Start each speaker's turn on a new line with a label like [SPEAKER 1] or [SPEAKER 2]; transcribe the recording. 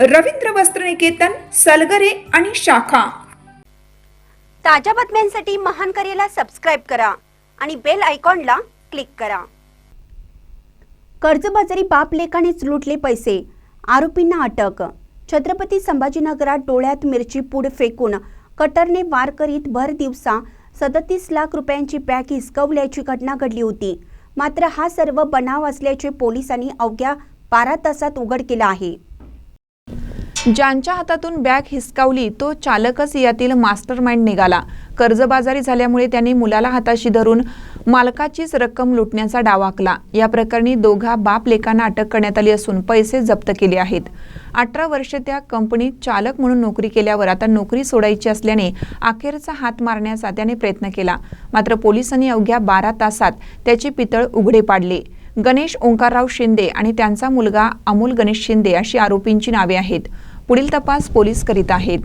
[SPEAKER 1] रवींद्र वस्त्रनिकेतन सलगरे आणि शाखा.
[SPEAKER 2] ताज्या बातम्यांसाठी महान करेला सबस्क्राईब करा आणि बेल आयकॉनला क्लिक करा. कर्जबाजारी बाप लेखानेच लुटले पैसे आरोपींना अटक. छत्रपती संभाजीनगरात डोळ्यात मिरची पूड फेकून कटरने वार करीत भर दिवसा सदतीस लाख रुपयांची बॅग हिसकवल्याची घटना घडली होती. मात्र हा सर्व बनाव असल्याचे पोलिसांनी अवघ्या बारा तासात उघड केला आहे.
[SPEAKER 3] ज्यांच्या हातातून बॅग हिसकावली तो चालकच यातील मास्टर माइंड निघाला. कर्जबाजारी झाल्यामुळे त्यांनी मुलाला हाताशी धरून मालकाचीच रक्कम लुटण्याचा डाव आखला. या प्रकरणी दोघा बाप लेकांना अटक करण्यात आली असून पैसे जप्त केले आहेत. अठरा वर्षे त्या कंपनीत चालक म्हणून नोकरी केल्यावर आता नोकरी सोडायची असल्याने अखेरचा हात मारण्याचा त्याने प्रयत्न केला. मात्र पोलिसांनी अवघ्या बारा तासात त्याचे पितळ उघडे पाडले. गणेश ओंकारराव शिंदे आणि त्यांचा मुलगा अमोल गणेश शिंदे अशी आरोपींची नावे आहेत. पुढील तपास पोलीस करीत आहेत.